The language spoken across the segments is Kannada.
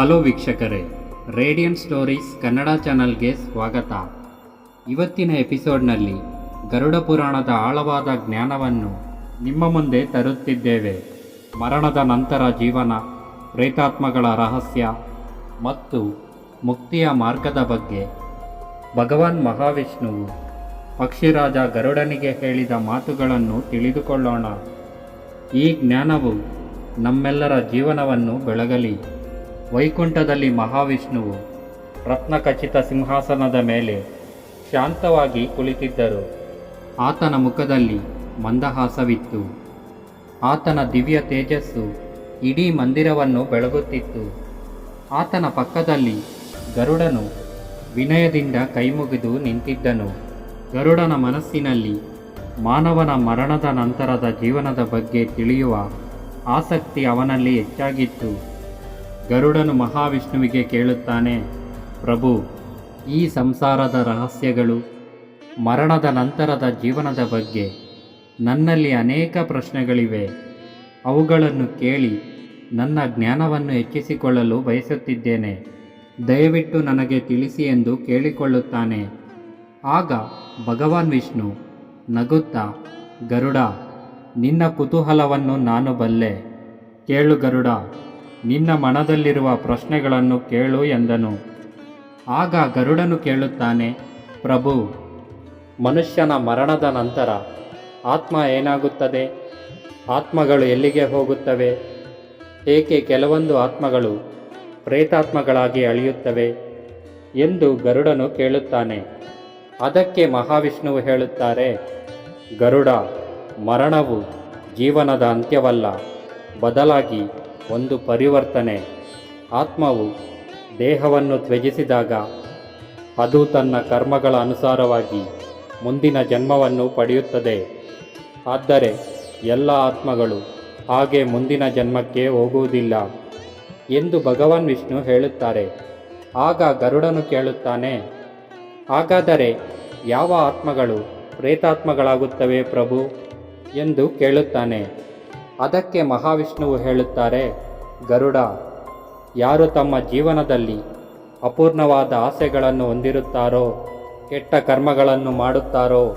ಹಲೋ ವೀಕ್ಷಕರೇ, ರೇಡಿಯನ್ ಸ್ಟೋರೀಸ್ ಕನ್ನಡ ಚಾನಲ್ಗೆ ಸ್ವಾಗತ. ಇವತ್ತಿನ ಎಪಿಸೋಡ್ನಲ್ಲಿ ಗರುಡ ಪುರಾಣದ ಆಳವಾದ ಜ್ಞಾನವನ್ನು ನಿಮ್ಮ ಮುಂದೆ ತರುತ್ತಿದ್ದೇವೆ. ಮರಣದ ನಂತರ ಜೀವನ, ಪ್ರೇತಾತ್ಮಗಳ ರಹಸ್ಯ ಮತ್ತು ಮುಕ್ತಿಯ ಮಾರ್ಗದ ಬಗ್ಗೆ ಭಗವಾನ್ ಮಹಾವಿಷ್ಣುವು ಪಕ್ಷಿರಾಜ ಗರುಡನಿಗೆ ಹೇಳಿದ ಮಾತುಗಳನ್ನು ತಿಳಿದುಕೊಳ್ಳೋಣ. ಈ ಜ್ಞಾನವು ನಮ್ಮೆಲ್ಲರ ಜೀವನವನ್ನು ಬೆಳಗಲಿ. ವೈಕುಂಠದಲ್ಲಿ ಮಹಾವಿಷ್ಣುವು ರತ್ನಖಚಿತ ಸಿಂಹಾಸನದ ಮೇಲೆ ಶಾಂತವಾಗಿ ಕುಳಿತಿದ್ದರು. ಆತನ ಮುಖದಲ್ಲಿ ಮಂದಹಾಸವಿತ್ತು. ಆತನ ದಿವ್ಯ ತೇಜಸ್ಸು ಇಡೀ ಮಂದಿರವನ್ನು ಬೆಳಗುತ್ತಿತ್ತು. ಆತನ ಪಕ್ಕದಲ್ಲಿ ಗರುಡನು ವಿನಯದಿಂದ ಕೈಮುಗಿದು ನಿಂತಿದ್ದನು. ಗರುಡನ ಮನಸ್ಸಿನಲ್ಲಿ ಮಾನವನ ಮರಣದ ನಂತರದ ಜೀವನದ ಬಗ್ಗೆ ತಿಳಿಯುವ ಆಸಕ್ತಿ ಅವನಲ್ಲಿ ಹೆಚ್ಚಾಗಿತ್ತು. ಗರುಡನು ಮಹಾವಿಷ್ಣುವಿಗೆ ಕೇಳುತ್ತಾನೆ, ಪ್ರಭು, ಈ ಸಂಸಾರದ ರಹಸ್ಯಗಳು ಮರಣದ ನಂತರದ ಜೀವನದ ಬಗ್ಗೆ ನನ್ನಲ್ಲಿ ಅನೇಕ ಪ್ರಶ್ನೆಗಳಿವೆ. ಅವುಗಳನ್ನು ಕೇಳಿ ನನ್ನ ಜ್ಞಾನವನ್ನು ಹೆಚ್ಚಿಸಿಕೊಳ್ಳಲು ಬಯಸುತ್ತಿದ್ದೇನೆ. ದಯವಿಟ್ಟು ನನಗೆ ತಿಳಿಸಿ ಎಂದು ಕೇಳಿಕೊಳ್ಳುತ್ತಾನೆ. ಆಗ ಭಗವಾನ್ ವಿಷ್ಣು ನಗುತ್ತಾ, ಗರುಡ, ನಿನ್ನ ಕುತೂಹಲವನ್ನು ನಾನು ಬಲ್ಲೆ. ಕೇಳು ಗರುಡ ನಿನ್ನ ಮನದಲ್ಲಿರುವ ಪ್ರಶ್ನೆಗಳನ್ನು ಕೇಳು ಎಂದನು. ಆಗ ಗರುಡನು ಕೇಳುತ್ತಾನೆ, ಪ್ರಭು, ಮನುಷ್ಯನ ಮರಣದ ನಂತರ ಆತ್ಮ ಏನಾಗುತ್ತದೆ? ಆತ್ಮಗಳು ಎಲ್ಲಿಗೆ ಹೋಗುತ್ತವೆ? ಏಕೆ ಕೆಲವೊಂದು ಆತ್ಮಗಳು ಪ್ರೇತಾತ್ಮಗಳಾಗಿ ಅಳಿಯುತ್ತವೆ? ಎಂದು ಗರುಡನು ಕೇಳುತ್ತಾನೆ. ಅದಕ್ಕೆ ಮಹಾವಿಷ್ಣುವು ಹೇಳುತ್ತಾರೆ, ಗರುಡ, ಮರಣವು ಜೀವನದ ಅಂತ್ಯವಲ್ಲ. ಬದಲಾಗಿ ಒಂದು ಪರಿವರ್ತನೆ. ಆತ್ಮವು ದೇಹವನ್ನು ತ್ಯಜಿಸಿದಾಗ ಅದು ತನ್ನ ಕರ್ಮಗಳ ಅನುಸಾರವಾಗಿ ಮುಂದಿನ ಜನ್ಮವನ್ನು ಪಡೆಯುತ್ತದೆ. ಆದರೆ ಎಲ್ಲ ಆತ್ಮಗಳು ಹಾಗೆ ಮುಂದಿನ ಜನ್ಮಕ್ಕೆ ಹೋಗುವುದಿಲ್ಲ ಎಂದು ಭಗವಾನ್ ವಿಷ್ಣು ಹೇಳುತ್ತಾರೆ. ಆಗ ಗರುಡನು ಕೇಳುತ್ತಾನೆ, ಹಾಗಾದರೆ ಯಾವ ಆತ್ಮಗಳು ಪ್ರೇತಾತ್ಮಗಳಾಗುತ್ತವೆ ಪ್ರಭು? ಎಂದು ಕೇಳುತ್ತಾನೆ. ಅದಕ್ಕೆ ಮಹಾವಿಷ್ಣುವು ಹೇಳುತ್ತಾರೆ, ಗರುಡ, ಯಾರು ತಮ್ಮ ಜೀವನದಲ್ಲಿ ಅಪೂರ್ಣವಾದ ಆಸೆಗಳನ್ನು ಹೊಂದಿರುತ್ತಾರೋ, ಕೆಟ್ಟ ಕರ್ಮಗಳನ್ನು ಮಾಡುತ್ತಾರೋ,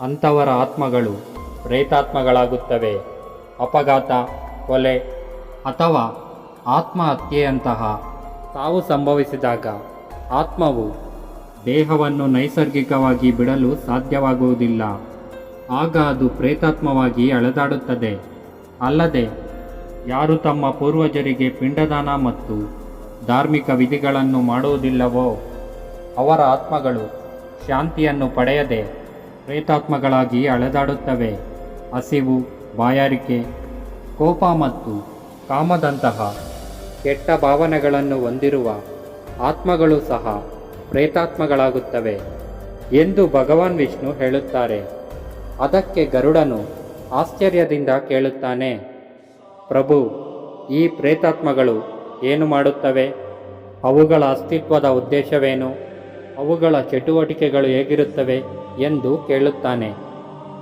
ಅಂಥವರ ಆತ್ಮಗಳು ಪ್ರೇತಾತ್ಮಗಳಾಗುತ್ತವೆ. ಅಪಘಾತ, ಕೊಲೆ ಅಥವಾ ಆತ್ಮಹತ್ಯೆಯಂತಹ ಸಾವು ಸಂಭವಿಸಿದಾಗ ಆತ್ಮವು ದೇಹವನ್ನು ನೈಸರ್ಗಿಕವಾಗಿ ಬಿಡಲು ಸಾಧ್ಯವಾಗುವುದಿಲ್ಲ. ಆಗ ಅದು ಪ್ರೇತಾತ್ಮವಾಗಿ ಅಳೆದಾಡುತ್ತದೆ ಅಲ್ಲದೆ, ಯಾರು ತಮ್ಮ ಪೂರ್ವಜರಿಗೆ ಪಿಂಡದಾನ ಮತ್ತು ಧಾರ್ಮಿಕ ವಿಧಿಗಳನ್ನು ಮಾಡುವುದಿಲ್ಲವೋ, ಅವರ ಆತ್ಮಗಳು ಶಾಂತಿಯನ್ನು ಪಡೆಯದೆ ಪ್ರೇತಾತ್ಮಗಳಾಗಿ ಅಳೆದಾಡುತ್ತವೆ ಹಸಿವು, ಬಾಯಾರಿಕೆ, ಕೋಪ ಮತ್ತು ಕಾಮದಂತಹ ಕೆಟ್ಟ ಭಾವನೆಗಳನ್ನು ಹೊಂದಿರುವ ಆತ್ಮಗಳು ಸಹ ಪ್ರೇತಾತ್ಮಗಳಾಗುತ್ತವೆ ಎಂದು ಭಗವಾನ್ ವಿಷ್ಣು ಹೇಳುತ್ತಾರೆ. ಅದಕ್ಕೆ ಗರುಡನು ಆಶ್ಚರ್ಯದಿಂದ ಕೇಳುತ್ತಾನೆ, ಪ್ರಭು, ಈ ಪ್ರೇತಾತ್ಮಗಳು ಏನು ಮಾಡುತ್ತವೆ? ಅವುಗಳ ಅಸ್ತಿತ್ವದ ಉದ್ದೇಶವೇನು? ಅವುಗಳ ಚಟುವಟಿಕೆಗಳು ಹೇಗಿರುತ್ತವೆ? ಎಂದು ಕೇಳುತ್ತಾನೆ.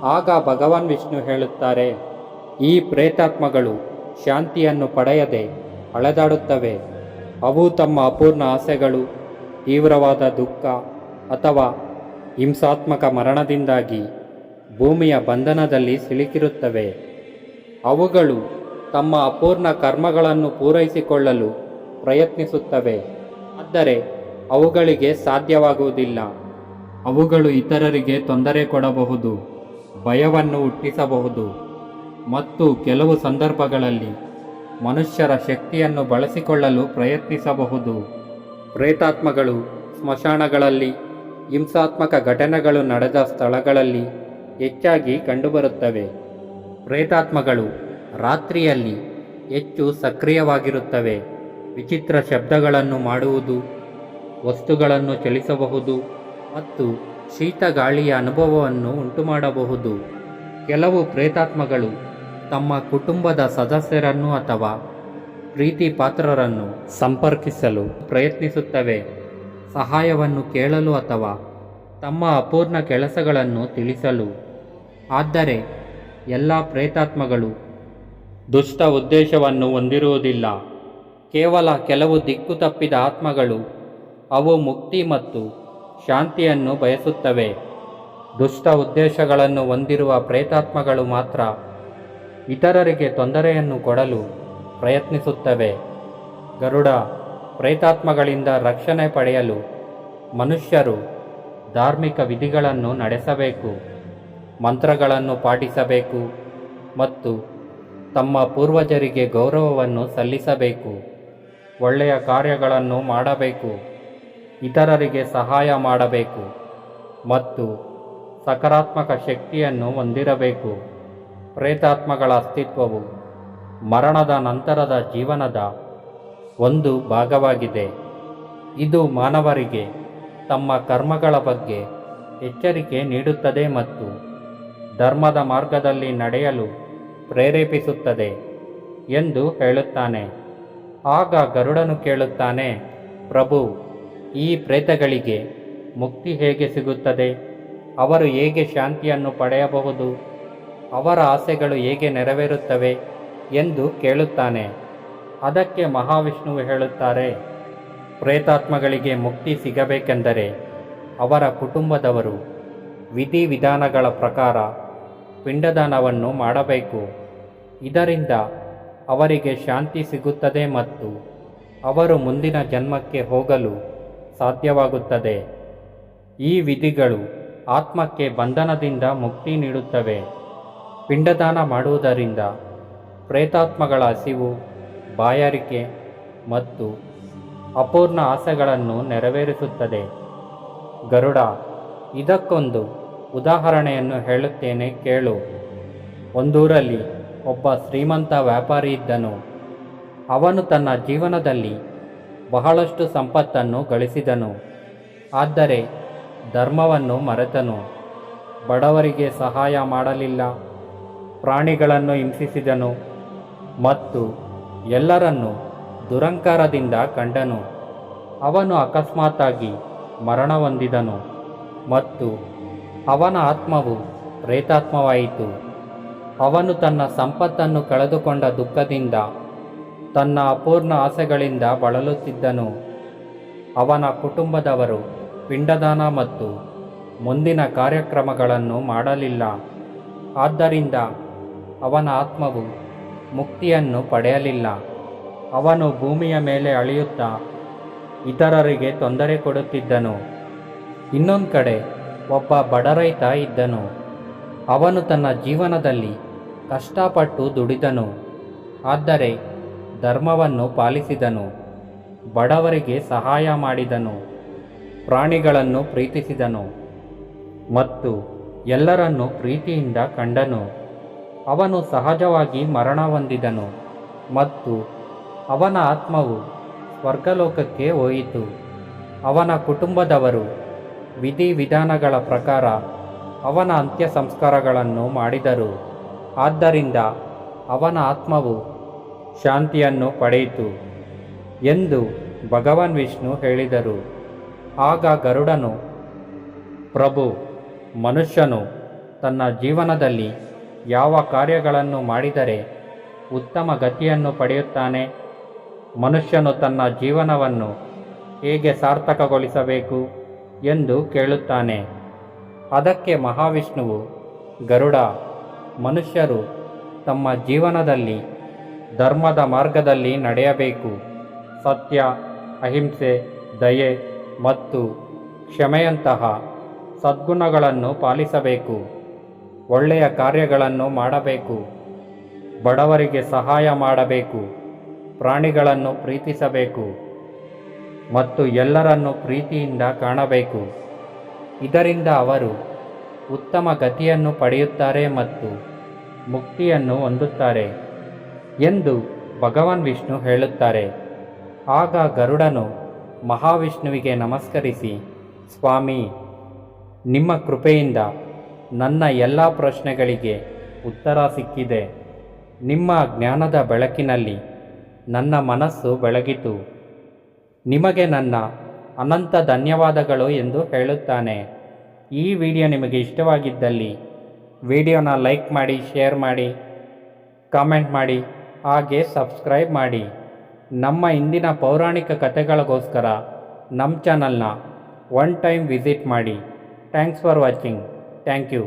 ಆಗ ಭಗವಾನ್ ವಿಷ್ಣು ಹೇಳುತ್ತಾರೆ, ಈ ಪ್ರೇತಾತ್ಮಗಳು ಶಾಂತಿಯನ್ನು ಪಡೆಯದೆ ಅಳೆದಾಡುತ್ತವೆ ಅವು ತಮ್ಮ ಅಪೂರ್ಣ ಆಸೆಗಳು, ತೀವ್ರವಾದ ದುಃಖ ಅಥವಾ ಹಿಂಸಾತ್ಮಕ ಮರಣದಿಂದಾಗಿ ಭೂಮಿಯ ಬಂಧನದಲ್ಲಿ ಸಿಲುಕಿರುತ್ತವೆ. ಅವುಗಳು ತಮ್ಮ ಅಪೂರ್ಣ ಕರ್ಮಗಳನ್ನು ಪೂರೈಸಿಕೊಳ್ಳಲು ಪ್ರಯತ್ನಿಸುತ್ತವೆ. ಆದರೆ ಅವುಗಳಿಗೆ ಸಾಧ್ಯವಾಗುವುದಿಲ್ಲ. ಅವುಗಳು ಇತರರಿಗೆ ತೊಂದರೆ ಕೊಡಬಹುದು, ಭಯವನ್ನು ಹುಟ್ಟಿಸಬಹುದು. ಮತ್ತು ಕೆಲವು ಸಂದರ್ಭಗಳಲ್ಲಿ ಮನುಷ್ಯರ ಶಕ್ತಿಯನ್ನು ಬಳಸಿಕೊಳ್ಳಲು ಪ್ರಯತ್ನಿಸಬಹುದು. ಪ್ರೇತಾತ್ಮಗಳು ಸ್ಮಶಾನಗಳಲ್ಲಿ ಹಿಂಸಾತ್ಮಕ ಘಟನೆಗಳು ನಡೆದ ಸ್ಥಳಗಳಲ್ಲಿ ಹೆಚ್ಚಾಗಿ ಕಂಡುಬರುತ್ತವೆ. ಪ್ರೇತಾತ್ಮಗಳು ರಾತ್ರಿಯಲ್ಲಿ ಹೆಚ್ಚು ಸಕ್ರಿಯವಾಗಿರುತ್ತವೆ. ವಿಚಿತ್ರ ಶಬ್ದಗಳನ್ನು ಮಾಡುವುದು, ವಸ್ತುಗಳನ್ನು ಚಲಿಸಬಹುದು ಮತ್ತು ಶೀತ ಗಾಳಿಯ ಅನುಭವವನ್ನು ಉಂಟುಮಾಡಬಹುದು. ಕೆಲವು ಪ್ರೇತಾತ್ಮಗಳು ತಮ್ಮ ಕುಟುಂಬದ ಸದಸ್ಯರನ್ನು ಅಥವಾ ಪ್ರೀತಿ ಪಾತ್ರರನ್ನು ಸಂಪರ್ಕಿಸಲು ಪ್ರಯತ್ನಿಸುತ್ತವೆ. ಸಹಾಯವನ್ನು ಕೇಳಲು ಅಥವಾ ತಮ್ಮ ಅಪೂರ್ಣ ಕೆಲಸಗಳನ್ನು ತಿಳಿಸಲು ಆದರೆ ಎಲ್ಲ ಪ್ರೇತಾತ್ಮಗಳು ದುಷ್ಟ ಉದ್ದೇಶವನ್ನು ಹೊಂದಿರುವುದಿಲ್ಲ. ಕೇವಲ ಕೆಲವು ದಿಕ್ಕು ತಪ್ಪಿದ ಆತ್ಮಗಳು ಅವು ಮುಕ್ತಿ ಮತ್ತು ಶಾಂತಿಯನ್ನು ಬಯಸುತ್ತವೆ. ದುಷ್ಟ ಉದ್ದೇಶಗಳನ್ನು ಹೊಂದಿರುವ ಪ್ರೇತಾತ್ಮಗಳು ಮಾತ್ರ ಇತರರಿಗೆ ತೊಂದರೆಯನ್ನು ಕೊಡಲು ಪ್ರಯತ್ನಿಸುತ್ತವೆ. ಗರುಡ ಪ್ರೇತಾತ್ಮಗಳಿಂದ ರಕ್ಷಣೆ ಪಡೆಯಲು ಮನುಷ್ಯರು ಧಾರ್ಮಿಕ ವಿಧಿಗಳನ್ನು ನಡೆಸಬೇಕು. ಮಂತ್ರಗಳನ್ನು ಪಾಠಿಸಬೇಕು ಮತ್ತು ತಮ್ಮ ಪೂರ್ವಜರಿಗೆ ಗೌರವವನ್ನು ಸಲ್ಲಿಸಬೇಕು. ಒಳ್ಳೆಯ ಕಾರ್ಯಗಳನ್ನು ಮಾಡಬೇಕು. ಇತರರಿಗೆ ಸಹಾಯ ಮಾಡಬೇಕು ಮತ್ತು ಸಕಾರಾತ್ಮಕ ಶಕ್ತಿಯನ್ನು ಹೊಂದಿರಬೇಕು. ಪ್ರೇತಾತ್ಮಗಳ ಅಸ್ತಿತ್ವವು ಮರಣದ ನಂತರದ ಜೀವನದ ಒಂದು ಭಾಗವಾಗಿದೆ. ಇದು ಮಾನವರಿಗೆ ತಮ್ಮ ಕರ್ಮಗಳ ಬಗ್ಗೆ ಎಚ್ಚರಿಕೆ ನೀಡುತ್ತದೆ ಮತ್ತು ಧರ್ಮದ ಮಾರ್ಗದಲ್ಲಿ ನಡೆಯಲು ಪ್ರೇರೇಪಿಸುತ್ತದೆ ಎಂದು ಹೇಳುತ್ತಾನೆ. ಆಗ ಗರುಡನು ಕೇಳುತ್ತಾನೆ, ಪ್ರಭು, ಈ ಪ್ರೇತಗಳಿಗೆ ಮುಕ್ತಿ ಹೇಗೆ ಸಿಗುತ್ತದೆ? ಅವರು ಹೇಗೆ ಶಾಂತಿಯನ್ನು ಪಡೆಯಬಹುದು? ಅವರ ಆಸೆಗಳು ಹೇಗೆ ನೆರವೇರುತ್ತವೆ? ಎಂದು ಕೇಳುತ್ತಾನೆ. ಅದಕ್ಕೆ ಮಹಾವಿಷ್ಣುವು ಹೇಳುತ್ತಾರೆ, ಪ್ರೇತಾತ್ಮಗಳಿಗೆ ಮುಕ್ತಿ ಸಿಗಬೇಕೆಂದರೆ ಅವರ ಕುಟುಂಬದವರು ವಿಧಿವಿಧಾನಗಳ ಪ್ರಕಾರ ಪಿಂಡದಾನವನ್ನು ಮಾಡಬೇಕು. ಇದರಿಂದ ಅವರಿಗೆ ಶಾಂತಿ ಸಿಗುತ್ತದೆ ಮತ್ತು ಅವರು ಮುಂದಿನ ಜನ್ಮಕ್ಕೆ ಹೋಗಲು ಸಾಧ್ಯವಾಗುತ್ತದೆ. ಈ ವಿಧಿಗಳು ಆತ್ಮಕ್ಕೆ ಬಂಧನದಿಂದ ಮುಕ್ತಿ ನೀಡುತ್ತವೆ. ಪಿಂಡದಾನ ಮಾಡುವುದರಿಂದ ಪ್ರೇತಾತ್ಮಗಳ ಹಸಿವು, ಬಾಯಾರಿಕೆ ಮತ್ತು ಅಪೂರ್ಣ ಆಸೆಗಳನ್ನು ನೆರವೇರಿಸುತ್ತದೆ. ಗರುಡ, ಇದಕ್ಕೊಂದು ಉದಾಹರಣೆಯನ್ನು ಹೇಳುತ್ತೇನೆ, ಕೇಳು. ಒಂದೂರಲ್ಲಿ ಒಬ್ಬ ಶ್ರೀಮಂತ ವ್ಯಾಪಾರಿ ಇದ್ದನು. ಅವನು ತನ್ನ ಜೀವನದಲ್ಲಿ ಬಹಳಷ್ಟು ಸಂಪತ್ತನ್ನು ಗಳಿಸಿದನು. ಆದರೆ ಧರ್ಮವನ್ನು ಮರೆತನು. ಬಡವರಿಗೆ ಸಹಾಯ ಮಾಡಲಿಲ್ಲ. ಪ್ರಾಣಿಗಳನ್ನು ಹಿಂಸಿಸಿದನು ಮತ್ತು ಎಲ್ಲರನ್ನೂ ದುರಂಕಾರದಿಂದ ಕಂಡನು. ಅವನು ಅಕಸ್ಮಾತ್ತಾಗಿ ಮರಣ ಹೊಂದಿದನು ಮತ್ತು ಅವನ ಆತ್ಮವು ಪ್ರೇತಾತ್ಮವಾಯಿತು. ಅವನು ತನ್ನ ಸಂಪತ್ತನ್ನು ಕಳೆದುಕೊಂಡ ದುಃಖದಿಂದ, ತನ್ನ ಅಪೂರ್ಣ ಆಸೆಗಳಿಂದ ಬಳಲುತ್ತಿದ್ದನು. ಅವನ ಕುಟುಂಬದವರು ಪಿಂಡದಾನ ಮತ್ತು ಮುಂದಿನ ಕಾರ್ಯಕ್ರಮಗಳನ್ನು ಮಾಡಲಿಲ್ಲ. ಆದ್ದರಿಂದ ಅವನ ಆತ್ಮವು ಮುಕ್ತಿಯನ್ನು ಪಡೆಯಲಿಲ್ಲ. ಅವನು ಭೂಮಿಯ ಮೇಲೆ ಅಳೆಯುತ್ತಾ ಇತರರಿಗೆ ತೊಂದರೆ ಕೊಡುತ್ತಿದ್ದನು. ಇನ್ನೊಂದು ಕಡೆ ಒಬ್ಬ ಬಡ ರೈತ ಇದ್ದನು. ಅವನು ತನ್ನ ಜೀವನದಲ್ಲಿ ಕಷ್ಟಪಟ್ಟು ದುಡಿದನು. ಆದರೆ ಧರ್ಮವನ್ನು ಪಾಲಿಸಿದನು. ಬಡವರಿಗೆ ಸಹಾಯ ಮಾಡಿದನು. ಪ್ರಾಣಿಗಳನ್ನು ಪ್ರೀತಿಸಿದನು. ಮತ್ತು ಎಲ್ಲರನ್ನು ಪ್ರೀತಿಯಿಂದ ಕಂಡನು. ಅವನು ಸಹಜವಾಗಿ ಮರಣ ಹೊಂದಿದನು. ಮತ್ತು ಅವನ ಆತ್ಮವು ಸ್ವರ್ಗಲೋಕಕ್ಕೆ ಹೋಯಿತು. ಅವನ ಕುಟುಂಬದವರು ವಿಧಿವಿಧಾನಗಳ ಪ್ರಕಾರ ಅವನ ಅಂತ್ಯ ಸಂಸ್ಕಾರಗಳನ್ನು ಮಾಡಿದರು. ಆದ್ದರಿಂದ ಅವನ ಆತ್ಮವು ಶಾಂತಿಯನ್ನು ಪಡೆಯಿತು ಎಂದು ಭಗವಾನ್ ವಿಷ್ಣು ಹೇಳಿದರು. ಆಗ ಗರುಡನು, ಪ್ರಭು, ಮನುಷ್ಯನು ತನ್ನ ಜೀವನದಲ್ಲಿ ಯಾವ ಕಾರ್ಯಗಳನ್ನು ಮಾಡಿದರೆ ಉತ್ತಮ ಗತಿಯನ್ನು ಪಡೆಯುತ್ತಾನೆ? ಮನುಷ್ಯನು ತನ್ನ ಜೀವನವನ್ನು ಹೇಗೆ ಸಾರ್ಥಕಗೊಳಿಸಬೇಕು? ಎಂದು ಕೇಳುತ್ತಾನೆ. ಅದಕ್ಕೆ ಮಹಾವಿಷ್ಣುವು, ಗರುಡ, ಮನುಷ್ಯರು ತಮ್ಮ ಜೀವನದಲ್ಲಿ, ಧರ್ಮದ ಮಾರ್ಗದಲ್ಲಿ ನಡೆಯಬೇಕು. ಸತ್ಯ, ಅಹಿಂಸೆ, ದಯೆ ಮತ್ತು ಕ್ಷಮೆಯಂತಹ ಸದ್ಗುಣಗಳನ್ನು ಪಾಲಿಸಬೇಕು. ಒಳ್ಳೆಯ ಕಾರ್ಯಗಳನ್ನು ಮಾಡಬೇಕು. ಬಡವರಿಗೆ ಸಹಾಯ ಮಾಡಬೇಕು. ಪ್ರಾಣಿಗಳನ್ನು ಪ್ರೀತಿಸಬೇಕು. ಮತ್ತು ಎಲ್ಲರನ್ನು ಪ್ರೀತಿಯಿಂದ ಕಾಣಬೇಕು. ಇದರಿಂದ ಅವರು ಉತ್ತಮ ಗತಿಯನ್ನು ಪಡೆಯುತ್ತಾರೆ ಮತ್ತು ಮುಕ್ತಿಯನ್ನು ಹೊಂದುತ್ತಾರೆ ಎಂದು ಭಗವಾನ್ ವಿಷ್ಣು ಹೇಳುತ್ತಾರೆ. ಆಗ ಗರುಡನು ಮಹಾವಿಷ್ಣುವಿಗೆ ನಮಸ್ಕರಿಸಿ, ಸ್ವಾಮಿ, ನಿಮ್ಮ ಕೃಪೆಯಿಂದ ನನ್ನ ಎಲ್ಲ ಪ್ರಶ್ನೆಗಳಿಗೆ ಉತ್ತರ ಸಿಕ್ಕಿದೆ. ನಿಮ್ಮ ಜ್ಞಾನದ ಬೆಳಕಿನಲ್ಲಿ ನನ್ನ ಮನಸ್ಸು ಬೆಳಗಿತು. ನಿಮಗೆ ನನ್ನ ಅನಂತ ಧನ್ಯವಾದಗಳು ಎಂದು ಹೇಳುತ್ತಾನೆ. ಈ ವಿಡಿಯೋ ನಿಮಗೆ ಇಷ್ಟವಾಗಿದ್ದಲ್ಲಿ ವಿಡಿಯೋನ ಲೈಕ್ ಮಾಡಿ, ಶೇರ್ ಮಾಡಿ, ಕಾಮೆಂಟ್ ಮಾಡಿ, ಹಾಗೆ ಸಬ್ಸ್ಕ್ರೈಬ್ ಮಾಡಿ. ನಮ್ಮ ಇಂದಿನ ಪೌರಾಣಿಕ ಕಥೆಗಳಿಗೋಸ್ಕರ ನಮ್ಮ ಚಾನಲ್ನ ಒನ್ ಟೈಮ್ ವಿಸಿಟ್ ಮಾಡಿ. Thanks for watching. Thank you.